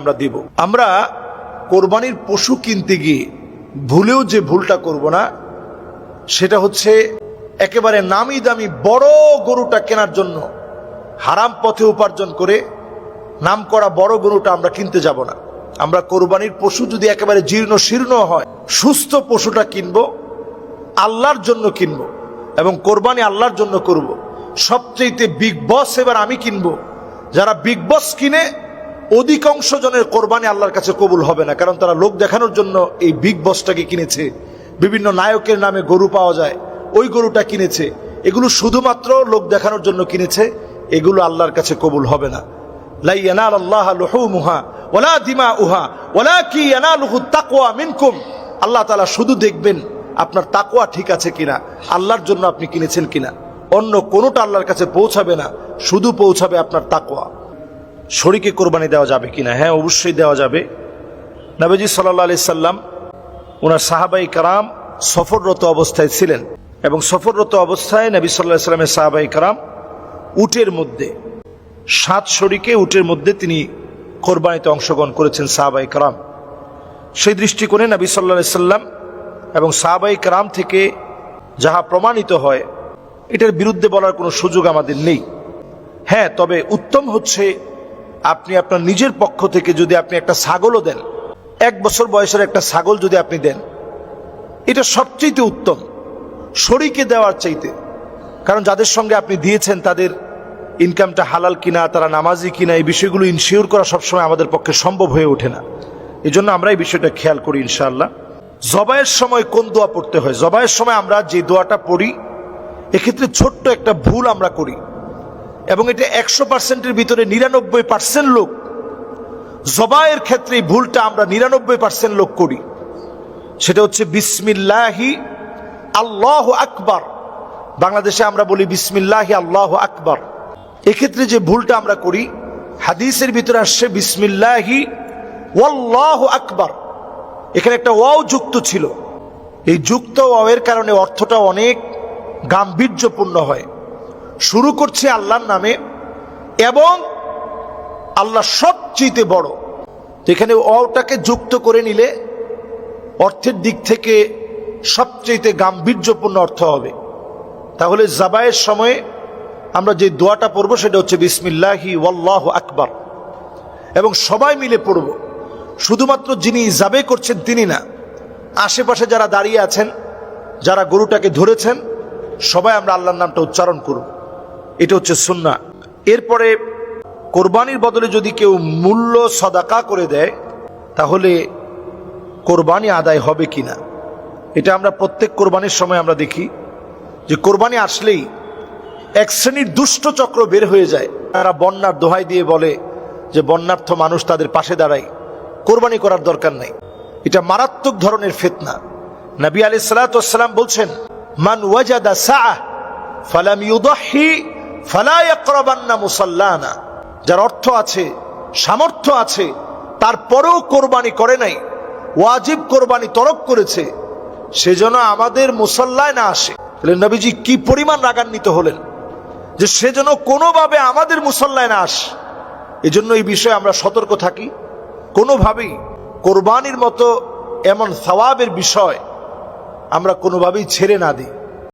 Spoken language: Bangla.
আমরা দিব। আমরা কোরবানির পশু কিনতে গিয়ে ভুলেও যে ভুলটা করব না, সেটা হচ্ছে একেবারে নামি দামি বড় গরুটা কেনার জন্য হারাম পথে উপার্জন করে নাম করা বড় গরুটা আমরা কিনতে যাব না। আমরা কোরবানির পশু যদি একেবারে জীর্ণ শীর্ণ হয়, সুস্থ পশুটা কিনব, আল্লাহর জন্য কিনব এবং কোরবানি আল্লাহর জন্য করব। সবচেয়ে বিগ বস এবার আমি কিনবো। যারা বিগ বস কিনে অধিকাংশ জনের কোরবানি আল্লাহর কাছে কবুল হবে না, কারণ তারা লোক দেখানোর জন্য এই বিগ বসটাকে কিনেছে। বিভিন্ন নায়কের নামে গরু পাওয়া যায়, ওই গরুটা কিনেছে। এগুলো শুধুমাত্র লোক দেখানোর জন্য কিনেছে, এগুলো আল্লাহর কাছে কবুল হবে না। আল্লাহ ইয়ানালুহু তাকওয়া মিনকুম। আল্লাহ শুধু দেখবেন আপনার ঠিক আছে আল্লাহর জন্য আপনি কিনেছেন কিনা। অন্য কোনোটা আল্লাহর কাছে পৌঁছাবে না, শুধু পৌঁছাবে আপনার তাকওয়া। শরীকে কোরবানি দেওয়া যাবে কিনা? হ্যাঁ অবশ্যই দেওয়া যাবে। নবীজি সাল্লাহ আলি সাল্লাম ওনার সাহাবাই কারাম সফররত অবস্থায় ছিলেন এবং সফররত অবস্থায় নবী সাল্লাহ সাল্লামের সাহাবাই কারাম উটের মধ্যে, সাত শরীকে উটের মধ্যে তিনি কোরবানিতে অংশগ্রহণ করেছেন সাহাবাই কারাম। সেই দৃষ্টিকোণে নবী সাল্লাহ সাল্লাম এবং সাহাবাই কারাম থেকে যাহা প্রমাণিত হয়, এটার বিরুদ্ধে বলার কোনো সুযোগ আমাদের নেই। হ্যাঁ তবে উত্তম হচ্ছে আপনি আপনার নিজের পক্ষ থেকে যদি আপনি একটা ছাগলও দেন, এক বছর বয়সের একটা ছাগল যদি আপনি দেন, এটা সবচেয়ে উত্তম। শরীকে দেওয়ার চাইতে। কারণ যাদের সঙ্গে আপনি দিয়েছেন তাদের ইনকামটা হালাল কিনা, তারা নামাজি কিনা, এই বিষয়গুলো ইনশিওর করা সবসময় আমাদের পক্ষে সম্ভব হয়ে ওঠে না। এই জন্য আমরা এই বিষয়টা খেয়াল করি ইনশাআল্লাহ। জবাইয়ের সময় কোন দোয়া পড়তে হয়? জবাইয়ের সময় আমরা যে দোয়াটা পড়ি, এক্ষেত্রে ছোট্ট একটা ভুল আমরা করি। এবং এটা একশো পার্সেন্টের ভিতরে নিরানব্বই পার্সেন্ট লোক। জবায়ের ক্ষেত্রে এই ভুলটা আমরা নিরানব্বই পার্সেন্ট লোক করি। সেটা হচ্ছে বিসমিল্লাহি আল্লাহ আকবার। বাংলাদেশে আমরা বলি বিসমিল্লাহি আল্লাহ আকবার। এক্ষেত্রে যে ভুলটা আমরা করি, হাদিসের ভিতরে আসছে বিসমিল্লাহি ওয়াল্লাহ আকবার। এখানে একটা ওয়াও যুক্ত ছিল। এই যুক্ত ওয়াওয়ের কারণে অর্থটা অনেক গাম্ভীর্যপূর্ণ হয়। শুরু করছে আল্লাহর নামে এবং আল্লাহ সবচেয়ে বড়। তো এখানে অটাকে যুক্ত করে নিলে অর্থের দিক থেকে সবচেয়ে গাম্ভীর্যপূর্ণ অর্থ হবে। তাহলে জাবায়ের সময়ে আমরা যে দোয়াটা পড়ব সেটা হচ্ছে বিসমিল্লাহি ওয়াল্লাহ আকবার। এবং সবাই মিলে পড়ব। শুধুমাত্র যিনি জাবে করছেন তিনি না, আশেপাশে যারা দাঁড়িয়ে আছেন, যারা গরুটাকে ধরেছেন, সবাই আমরা আল্লাহর নামটা উচ্চারণ করব। এটা হচ্ছে সুন্না এরপরে কোরবানির বদলে যদি কেউ মূল্য সদাকা করে দেয়, তাহলে কোরবানি আদায় হবে কিনা? এটা আমরা প্রত্যেক কোরবানির সময় আমরা দেখি যে কোরবানি আসলেই এক শ্রেণির দুষ্ট চক্র বের হয়ে যায়। তারা বন্যার দোহাই দিয়ে বলে যে বন্যার্থ মানুষ তাদের পাশে দাঁড়ায়। কোরবানি করার দরকার নাই। এটা মারাত্মক ধরনের ফেতনা। নবী আলি সালাতাম বলছেন, মান ওয়াজাদা সাহ ফালাম ইউদাহি ফালা ইয়াকরাবান্না মুসাল্লানা, যার অর্থ আছে, সামর্থ্য আছে, তারপরেও কোরবানি করে নাই, ওয়াজিব কোরবানি তরক করেছে সেজন্য আমাদের মুসল্লায় না আসে। তাহলে নবীজি কি পরিমাণ রাগান্বিত হলেন? যে সেজন্য কোনোভাবে আমাদের মুসল্লায় না আসে। এজন্য এই বিষয়ে আমরা সতর্ক থাকি। কোনোভাবেই কোরবানির মতো এমন সওয়াবের বিষয় আমরা কোনোভাবেই ছেড়ে না দিই।